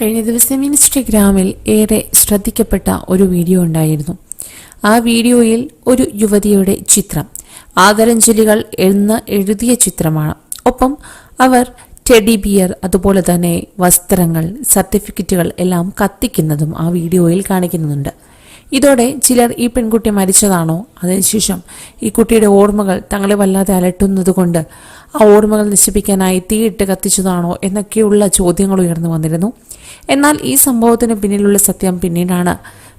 കഴിഞ്ഞ ദിവസം ഇൻസ്റ്റഗ്രാമിൽ ഏറെ ശ്രദ്ധിക്കപ്പെട്ട ഒരു വീഡിയോ ഉണ്ടായിരുന്നു. ആ വീഡിയോയിൽ ഒരു യുവതിയുടെ ചിത്രം ആദരഞ്ജലികൾ എന്ന് എഴുതിയ ചിത്രമാണ്. ഒപ്പം അവർ ടെഡി ബിയർ അതുപോലെ തന്നെ വസ്ത്രങ്ങൾ സർട്ടിഫിക്കറ്റുകൾ എല്ലാം കത്തിക്കുന്നതും ആ വീഡിയോയിൽ കാണിക്കുന്നുണ്ട്. ഇതോടെ ചിലർ ഈ പെൺകുട്ടി മരിച്ചതാണോ? അതിനുശേഷം ഈ കുട്ടിയുടെ ഓർമ്മകൾ തങ്ങളെ വല്ലാതെ അലട്ടുന്നതുകൊണ്ട് ആ ഓർമ്മകൾ നശിപ്പിക്കാനായി തീയിട്ട് കത്തിച്ചതാണോ എന്നൊക്കെയുള്ള ചോദ്യങ്ങൾ ഉയർന്നു വന്നിരുന്നു. എന്നാൽ ഈ സംഭവത്തിന് പിന്നിലുള്ള സത്യം പിന്നീടാണ്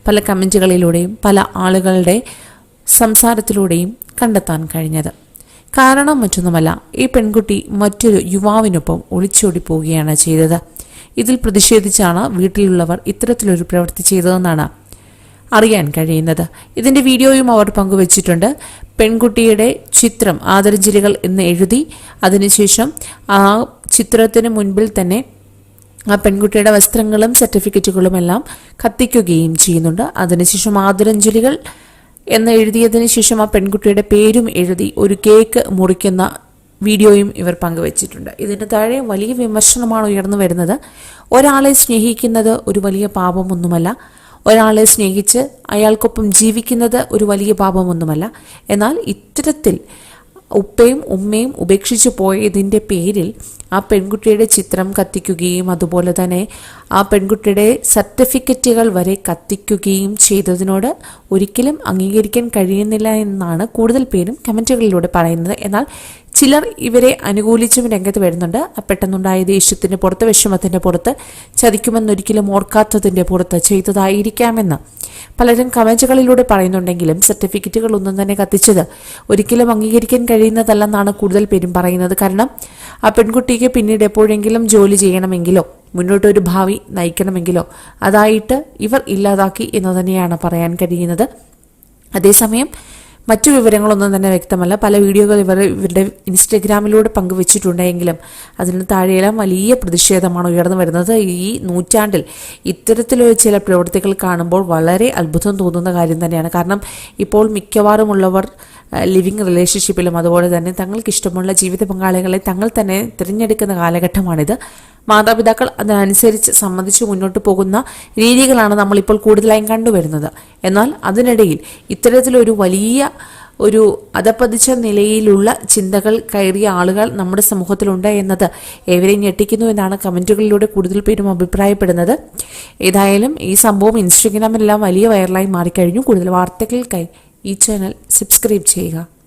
പല കമന്റുകളിലൂടെയും പല ആളുകളുടെ സംസാരത്തിലൂടെയും കണ്ടെത്താൻ കഴിഞ്ഞത്. കാരണം മറ്റൊന്നുമല്ല ഈ പെൺകുട്ടി മറ്റൊരു യുവാവിനൊപ്പം ഒളിച്ചോടി പോവുകയാണ് ചെയ്തത്. ഇതിൽ പ്രതിഷേധിച്ചാണ് വീട്ടിലുള്ളവർ ഇത്തരത്തിലൊരു പ്രവൃത്തി ചെയ്തതെന്നാണ് അറിയാൻ കഴിയുന്നത്. ഇതിന്റെ വീഡിയോയും അവർ പങ്കുവച്ചിട്ടുണ്ട്. പെൺകുട്ടിയുടെ ചിത്രം ആദരഞ്ജലികൾ എന്ന് എഴുതി അതിനുശേഷം ആ ചിത്രത്തിന് മുൻപിൽ തന്നെ ആ പെൺകുട്ടിയുടെ വസ്ത്രങ്ങളും സർട്ടിഫിക്കറ്റുകളും എല്ലാം കത്തിക്കുകയും ചെയ്യുന്നുണ്ട്. അതിനുശേഷം ആദരഞ്ജലികൾ എന്ന് എഴുതിയതിനു ശേഷം ആ പെൺകുട്ടിയുടെ പേരും എഴുതി ഒരു കേക്ക് മുറിക്കുന്ന വീഡിയോയും ഇവർ പങ്കുവച്ചിട്ടുണ്ട്. ഇതിന് താഴെ വലിയ വിമർശനമാണ് ഉയർന്നു വരുന്നത്. ഒരാളെ സ്നേഹിക്കുന്നത് ഒരു വലിയ പാപമൊന്നുമല്ല. ഒരാളെ സ്നേഹിച്ച് അയാൾക്കൊപ്പം ജീവിക്കുന്നത് ഒരു വലിയ പാപമൊന്നുമല്ല. എന്നാൽ ഇത്തരത്തിൽ ഉപ്പയും ഉമ്മയും ഉപേക്ഷിച്ചു പോയതിന്റെ പേരിൽ ആ പെൺകുട്ടിയുടെ ചിത്രം കത്തിക്കുകയും അതുപോലെ തന്നെ ആ പെൺകുട്ടിയുടെ സർട്ടിഫിക്കറ്റുകൾ വരെ കത്തിക്കുകയും ചെയ്തതിനോട് ഒരിക്കലും അംഗീകരിക്കാൻ കഴിയുന്നില്ല എന്നാണ് കൂടുതൽ പേരും കമന്റുകളിലൂടെ പറയുന്നത്. എന്നാൽ ചിലർ ഇവരെ അനുകൂലിച്ചും രംഗത്ത് വരുന്നുണ്ട്. പെട്ടെന്നുണ്ടായ ദേഷ്യത്തിന്റെ പുറത്ത് വിഷമത്തിന്റെ പുറത്ത് ചതിക്കുമെന്നൊരിക്കലും ഓർക്കാത്തതിന്റെ പുറത്ത് ചെയ്തതായിരിക്കാമെന്ന് പലരും കമന്റുകളിലൂടെ പറയുന്നുണ്ടെങ്കിലും സർട്ടിഫിക്കറ്റുകൾ ഒന്നും തന്നെ കത്തിച്ചത് ഒരിക്കലും അംഗീകരിക്കാൻ കഴിയുന്നതല്ലെന്നാണ് കൂടുതൽ പേരും പറയുന്നത്. കാരണം ആ പെൺകുട്ടിക്ക് പിന്നീട് എപ്പോഴെങ്കിലും ജോലി ചെയ്യണമെങ്കിലോ മുന്നോട്ടൊരു ഭാവി നയിക്കണമെങ്കിലോ അതായിട്ട് ഇവർ ഇല്ലാതാക്കി എന്ന് തന്നെയാണ് പറയാൻ കഴിയുന്നത്. അതേസമയം മറ്റു വിവരങ്ങളൊന്നും തന്നെ വ്യക്തമല്ല. പല വീഡിയോകൾ ഇവർ ഇവരുടെ ഇൻസ്റ്റഗ്രാമിലൂടെ പങ്കുവച്ചിട്ടുണ്ടെങ്കിലും അതിന് താഴെയെല്ലാം വലിയ പ്രതിഷേധമാണ് ഉയർന്നു വരുന്നത്. ഈ നൂറ്റാണ്ടിൽ ഇത്തരത്തിലുള്ള ചില പ്രവൃത്തികൾ കാണുമ്പോൾ വളരെ അത്ഭുതം തോന്നുന്ന കാര്യം തന്നെയാണ്. കാരണം ഇപ്പോൾ മിക്കവാറും ഉള്ളവർ ലിവിങ് റിലേഷൻഷിപ്പിലും അതുപോലെ തന്നെ തങ്ങൾക്ക് ഇഷ്ടമുള്ള ജീവിത പങ്കാളികളെ തങ്ങൾ തന്നെ തിരഞ്ഞെടുക്കുന്ന കാലഘട്ടമാണിത്. മാതാപിതാക്കൾ അതിനനുസരിച്ച് സമ്മതിച്ചു മുന്നോട്ട് പോകുന്ന രീതികളാണ് നമ്മളിപ്പോൾ കൂടുതലായും കണ്ടുവരുന്നത്. എന്നാൽ അതിനിടയിൽ ഇത്തരത്തിലൊരു വലിയ ഒരു അതപ്പതിച്ച നിലയിലുള്ള ചിന്തകൾ കയറിയ ആളുകൾ നമ്മുടെ സമൂഹത്തിലുണ്ട് എന്നത് ഏവരെയും ഞെട്ടിക്കുന്നു എന്നാണ് കമന്റുകളിലൂടെ കൂടുതൽ പേരും അഭിപ്രായപ്പെടുന്നത്. ഏതായാലും ഈ സംഭവം ഇൻസ്റ്റഗ്രാമിലെല്ലാം വലിയ വൈറലായി മാറിക്കഴിഞ്ഞു. കൂടുതൽ വാർത്തകൾക്കായി ഈ ചാനൽ സബ്സ്ക്രൈബ് ചെയ്യുക.